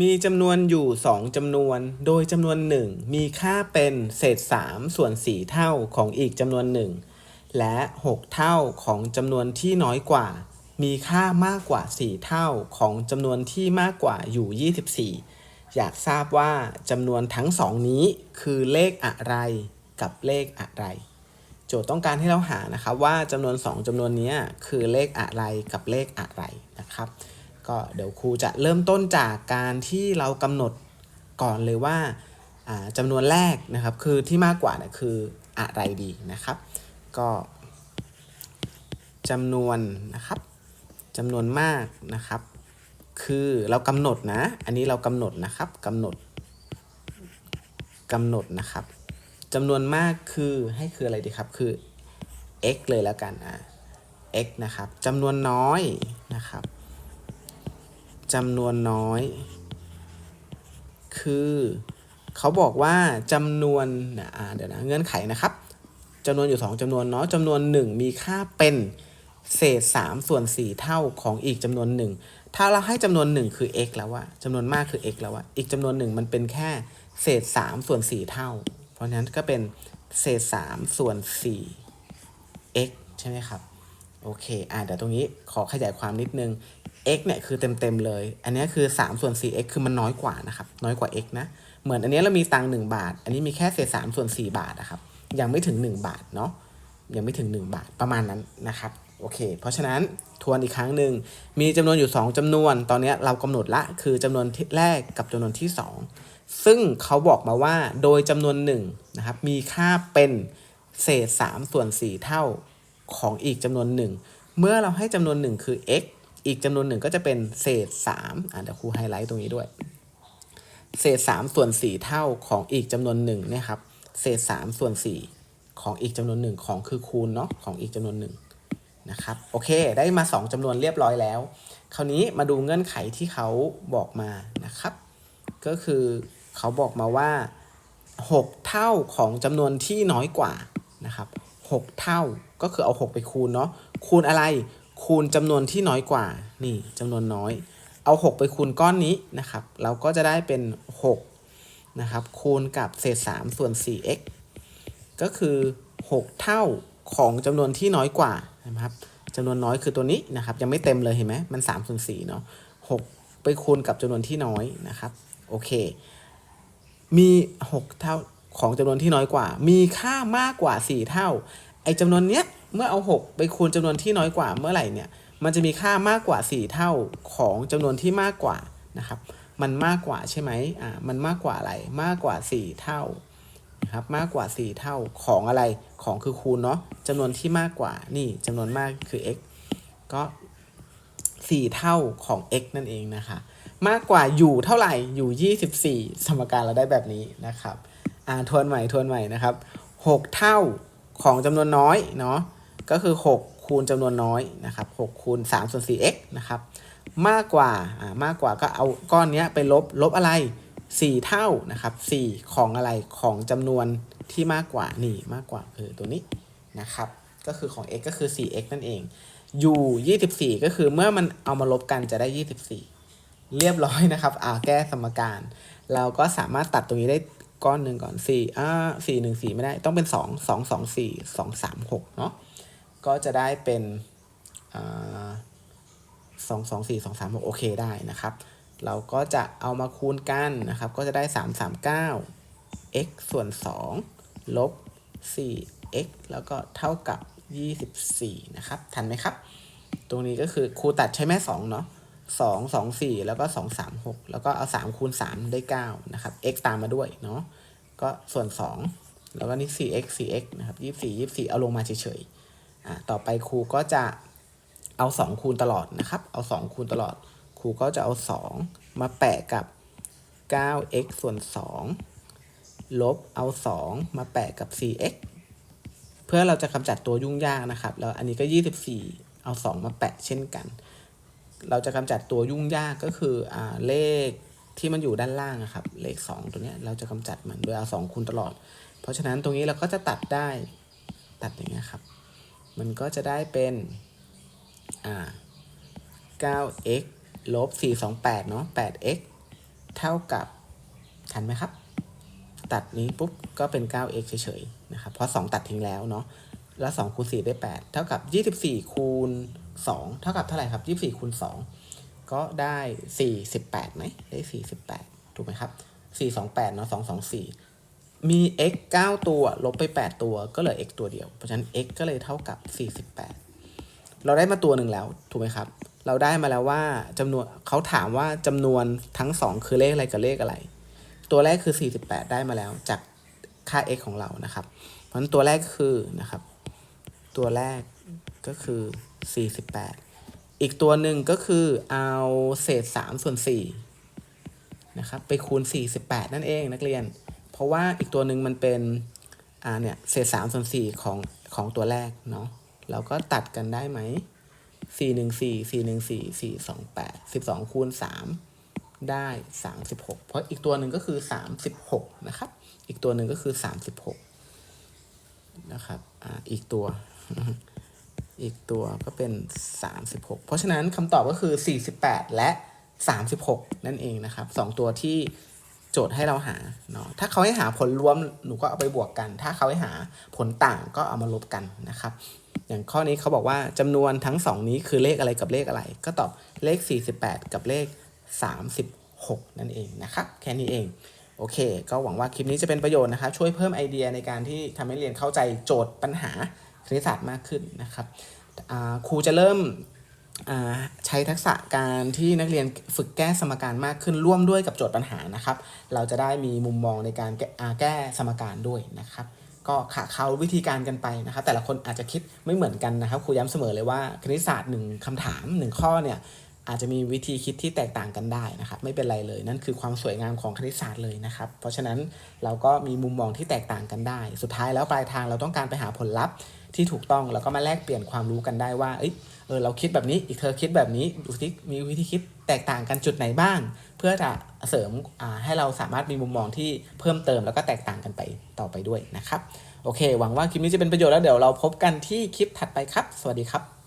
มีจำนวนอยู่ 2จำนวน โดยจำนวนหนึ่งมีค่าเป็นเศษ 3 ส่วน 4 เท่าของอีกจำนวนหนึ่งและ 6 เท่าของจำนวนที่น้อยกว่า มีค่ามากกว่า 4 เท่าของจำนวนที่มากกว่าอยู่ 24 อยากทราบว่าจำนวนทั้งสองนี้คือเลขอะไรกับเลขอะไร โจทย์ต้องการให้เราหานะครับว่าจำนวน 2จำนวนนี้คือเลขอะไรกับเลขอะไรนะครับ ก็เดี๋ยวครูจะเริ่มต้นจากการที่เรากำหนดก่อนเลยว่าจำนวนแรกนะครับคือที่มากกว่าเนี่ยคืออะไรดีนะครับ ก็จำนวนนะครับจำนวนมากนะครับ คือเรากำหนดนะ อันนี้เรากำหนดนะครับกำหนดกำหนดนะครับจำนวนมากคือให้คืออะไรดีครับคือ x เลยแล้วกันอะ x นะครับจำนวนน้อยนะครับ จำนวนน้อย คือเขาบอกว่าจำนวนอ่าเดี๋ยวนะเงื่อนไขนะครับจำนวนอยู่ 2จำนวนเนาะจำนวน 1 มีค่าเป็นเศษ 3 ส่วน 4 เท่าของอีกจำนวน 1 ถ้าเราให้จำนวน 1 คือ x แล้วว่าจำนวนมากคือ x แล้วว่าอีกจำนวนหนึ่งมันเป็นแค่เศษ 3 ส่วน 4 เท่า เพราะฉะนั้นก็เป็นเศษ 3 ส่วน 4 x ใช่ไหมครับ โอเค อ่าเดี๋ยวตรงนี้ขอขยายความนิดนึง x เนี่ยคือเต็มเต็มๆเลย อันนี้คือ 3 ส่วน 4x คือมันน้อยกว่านะครับ น้อยกว่า x นะ เหมือนอันนี้เรามีตังค์1บาท อันนี้มีแค่เศษ3ส่วน 4 บาทนะครับ ยังไม่ถึง 1 บาทเนาะ ยังไม่ถึง 1 บาทประมาณนั้นนะครับ โอเค เพราะฉะนั้นทวนอีกครั้งหนึ่ง มีจำนวนอยู่ 2จำนวน ตอนนี้เรากำหนดละ คือจำนวนที่แรกกับจำนวนที่ 2 ซึ่งเขาบอกมาว่าโดยจำนวนหนึ่งนะครับ มีค่าเป็นเศษ3ส่วน4เท่า ของอีกจำนวนหนึ่ง เมื่อเราให้จำนวนหนึ่งคือ x อีกจำนวนหนึ่งก็จะเป็นเศษ3อะเดี๋ยวครูไฮไลท์ตรงนี้ด้วย เศษ 3 ส่วน 4 เท่าของอีกจำนวนหนึ่งเนี่ยครับ เศษ 3 ส่วน 4 ของอีกจำนวนหนึ่งของคือคูณเนาะของอีกจำนวนหนึ่งนะครับ โอเค ได้มา 2จำนวนเรียบร้อยแล้ว คราวนี้มาดูเงื่อนไขที่เขาบอกมานะครับ ก็คือเขาบอกมาว่า 6 เท่าของจำนวนที่น้อยกว่านะครับ 6 เท่า ก็คือเอา 6 ไปคูณเนาะ คูณอะไร คูณจำนวนที่น้อยกว่า นี่จำนวนน้อย เอา 6 ไปคูณก้อนนี้นะครับ เราก็จะได้เป็น 6 นะครับ คูณกับเศษ 3 ส่วน 4x ก็คือ 6 เท่าของจำนวนที่น้อยกว่านะครับจำนวนน้อยคือตัวนี้นะครับ ยังไม่เต็มเลยเห็นไหมมัน3ส่วน4เนาะ6ไปคูณกับจำนวนที่น้อยนะครับ โอเค มี 6 เท่า ของจำนวนที่น้อยกว่า มีค่ามากกว่า 4 เท่า ไอ้จำนวนเนี้ยเมื่อเอา 6 ไปคูณจำนวนที่น้อยกว่าเมื่อไหร่เนี่ย มันจะมีค่ามากกว่า 4 เท่าของจำนวนที่มากกว่านะครับ มันมากกว่าใช่ไหมอ่า มันมากกว่าอะไร มากกว่า 4 เท่านะครับ มากกว่า 4 เท่าของอะไร ของคือคูณเนาะจำนวนที่มากกว่า นี่จำนวนมากคือ x ก็ 4 เท่าของ x นั่นเองนะคะ มากกว่าอยู่เท่าไหร่ อยู่ 24 สมการเราได้แบบนี้นะครับ อ่าทวนใหม่ทวนใหม่นะครับ 6 เท่าของจำนวนน้อยเนาะก็คือ 6 คูณจำนวนน้อยนะครับ6คูณ3ส่วน 4x นะครับมากกว่าอ่ามากกว่าก็เอาก้อนเนี้ยไปลบลบอะไร 4 เท่านะครับ4ของอะไรของจำนวนที่มากกว่านี่มากกว่าเออตัวนี้นะครับก็คือของ x ก็คือ 4x นั่นเองอยู่ 24 ก็คือเมื่อมันเอามาลบกันจะได้ 24 เรียบร้อยนะครับอ่าแก้สมการ เราก็สามารถตัดตรงนี้ได้ ก้อนหนึ่งก่อน4อ่า4 1 4ไม่ได้ต้องเป็น2 2 2 4 2 3 6เนาะก็จะได้เป็นอ่า2 2 4 2 3 6โอเคได้นะครับ เราก็จะเอามาคูณกันนะครับ ก็จะได้3 3 9 x ส่วน2ลบ 4x แล้วก็เท่ากับ 24 นะครับ ทันไหมครับ ตรงนี้ก็คือครูตัดใช้แม่2เนาะ 2 2 4แล้วก็2 3 6แล้วก็เอา3คูณ3ได้9นะครับ x ตามมาด้วยเนาะก็ส่วน2แล้วก็นี่ 4x 4x นะครับ24 24 เอาลงมาเฉยๆอ่าต่อไปครูก็จะเอา 2 คูณตลอดนะครับ เอา 2 คูณตลอด ครูก็จะเอา 2 มาแปะกับ 9x ส่วน 2 ลบเอา 2 มาแปะกับ 4x เพื่อเราจะกำจัดตัวยุ่งยากนะครับ แล้วอันนี้ก็ 24 เอา 2 มาแปะเช่นกัน เราจะกำจัดตัวยุ่งยากก็คืออ่าเลขที่มันอยู่ด้านล่างอะครับ เลข 2 ตัวนี้เราจะกำจัดมันโดยเอา2คูณตลอด เพราะฉะนั้นตรงนี้เราก็จะตัดได้ตัดอย่างเงี้ยครับ มันก็จะได้เป็นอ่า 9x ลบ 428 เนาะ 8x เท่ากับ ทันไหมครับ ตัดนี้ปุ๊บ ก็เป็น 9x เฉยๆ นะครับ เพราะ 2 ตัดทิ้งแล้วเนาะ แล้ว2คูณ4ได้ 8 เท่ากับ 24 คูณ 2 เท่ากับเท่าไหร่ครับ 24คูณ2ก็ได้ 48ไหมได้ 48 ถูกไหมครับ 428เนาะ224 มี x 9 ตัวลบไป 8 ตัวก็เหลือ x ตัวเดียว เพราะฉะนั้น x ก็เลยเท่ากับ 48 เราได้มาตัวหนึ่งแล้ว ถูกไหมครับ เราได้มาแล้วว่าจำนวนเขาถามว่าจำนวนทั้ง 2 คือเลขอะไรกับเลขอะไร ตัวแรกคือ 48 ได้มาแล้วจากค่า x ของเรานะครับ เพราะฉะนั้นตัวแรกคือนะครับ ตัวแรกก็คือ 48 อีกตัวหนึ่งก็คือเอาเศษ 3 ส่วน4นะครับไปคูณ 48 นั่นเองนักเรียน เพราะว่าอีกตัวหนึ่งมันเป็นอ่าเนี่ยเศษ 3 ส่วน4ของของตัวแรกเนาะเราก็ตัดกันได้ไหม 4 1 4 4 1 4 4 2 8 12 คูณ 3 ได้ 36 เพราะอีกตัวหนึ่งก็คือ 36 นะครับ อีกตัวหนึ่งก็คือ 36 นะครับ อ่า อีกตัว อีกตัวก็เป็น 36 เพราะฉะนั้นคำตอบก็คือ 48 และ 36 นั่นเองนะครับสองตัวที่โจทย์ให้เราหาเนาะถ้าเขาให้หาผลรวมหนูก็เอาไปบวกกัน ถ้าเขาให้หาผลต่างก็เอามาลบกันนะครับ อย่างข้อนี้เขาบอกว่าจำนวนทั้งสองนี้คือเลขอะไรกับเลขอะไร ก็ตอบเลข 48 กับเลข 36 นั่นเองนะครับ แค่นี้เองโอเค ก็หวังว่าคลิปนี้จะเป็นประโยชน์นะครับ ช่วยเพิ่มไอเดียในการที่ทำให้เรียนเข้าใจโจทย์ปัญหา คณิตศาสตร์มากขึ้นนะครับครูจะเริ่มใช้ทักษะการที่นักเรียนฝึกแก้สมการมากขึ้นร่วมด้วยกับโจทย์ปัญหานะครับ เราจะได้มีมุมมองในการแก้แก้สมการด้วยนะครับ ก็ขาเขาวิธีการกันไปนะครับ แต่ละคนอาจจะคิดไม่เหมือนกันนะครับครูย้ำเสมอเลยว่าคณิตศาสตร์หนึ่งคำถามหนึ่งข้อเนี่ยอาจจะมีวิธีคิดที่แตกต่างกันได้นะครับ ไม่เป็นไรเลยนั่นคือความสวยงามของคณิตศาสตร์เลยนะครับ เพราะฉะนั้นเราก็มีมุมมองที่แตกต่างกันได้ สุดท้ายแล้วปลายทางเราต้องการไปหาผลลัพธ์ ที่ถูกต้องแล้วก็มาแลกเปลี่ยนความรู้กันได้ว่า เอ้ยเออเราคิดแบบนี้อีกเธอคิดแบบนี้ดูสิมีวิธีคิดแตกต่างกันจุดไหนบ้าง เพื่อจะเสริมให้เราสามารถมีมุมมองที่เพิ่มเติมแล้วก็แตกต่างกันไปต่อไปด้วยนะครับ โอเค หวังว่าคลิปนี้จะเป็นประโยชน์แล้วเดี๋ยวเราพบกันที่คลิปถัดไปครับ สวัสดีครับ